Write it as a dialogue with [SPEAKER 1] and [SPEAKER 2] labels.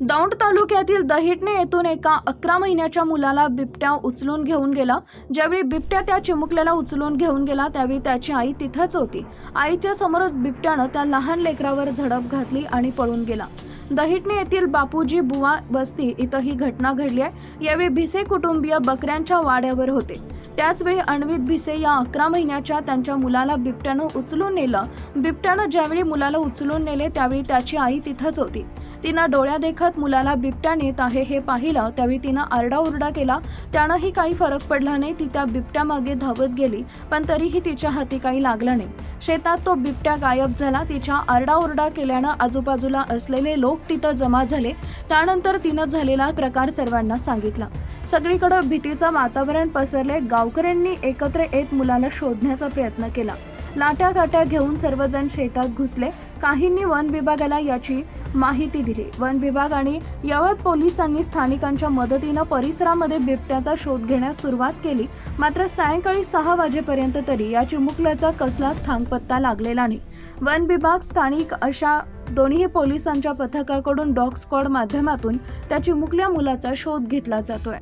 [SPEAKER 1] दौंड तालुक्यातील दहिटणे येथून एका अकरा महिन्याच्या मुलाला बिबट्या उचलून घेऊन गेला. ज्यावेळी बिबट्या त्या चिमुकल्याला उचलून घेऊन गेला त्यावेळी त्याची आई तिथंच होती. आईच्या समोरच बिबट्यानं त्या लहान लेकरावर झडप घातली आणि पळून गेला. दहिटणे येथील बापूजी बुवा वस्ती इथं ही घटना घडली आहे. यावेळी भिसे कुटुंबीय बकऱ्यांच्या वाड्यावर होते. त्याचवेळी अण्वित भिसे या अकरा महिन्याच्या त्यांच्या मुलाला बिबट्यानं उचलून नेलं. बिबट्यानं ज्यावेळी मुलाला उचलून नेले त्यावेळी त्याची आई तिथंच होती. तिनं डोळ्या देखत मुलाला बिबट्या नेत आहे हे पाहिलं त्यावेळी तिनं आरडाओरडा केला. त्यानंही काही फरक पडला नाही ती त्या बिबट्यामागे धावत गेली पण तरीही तिच्या हाती काही लागलं नाही. शेतात तो बिबट्या गायब झाला तिच्या आरडाओरडा केल्यानं आजूबाजूला असलेले लोक तिथं जमा झाले. त्यानंतर तिनं झालेला प्रकार सर्वांना सांगितला. सगळीकडं भीतीचं वातावरण पसरले गावकऱ्यांनी एकत्र येत मुलाला शोधण्याचा प्रयत्न केला. लाट्या गाट्या घेऊन सर्वजण शेतात घुसले. काहींनी वन विभागाला याची माहिती दिली. वन विभाग आणि यवत पोलिसांनी स्थानिकांच्या मदतीनं परिसरामध्ये बिबट्याचा शोध घेण्यास सुरुवात केली. मात्र सायंकाळी सहा वाजेपर्यंत तरी या चिमुकल्याचा कसलाच थांगपत्ता लागलेला नाही. वन विभाग स्थानिक अशा दोन्ही पोलिसांच्या पथकाकडून डॉग स्क्वॉड माध्यमातून त्या चिमुकल्या मुलाचा शोध घेतला जातोय.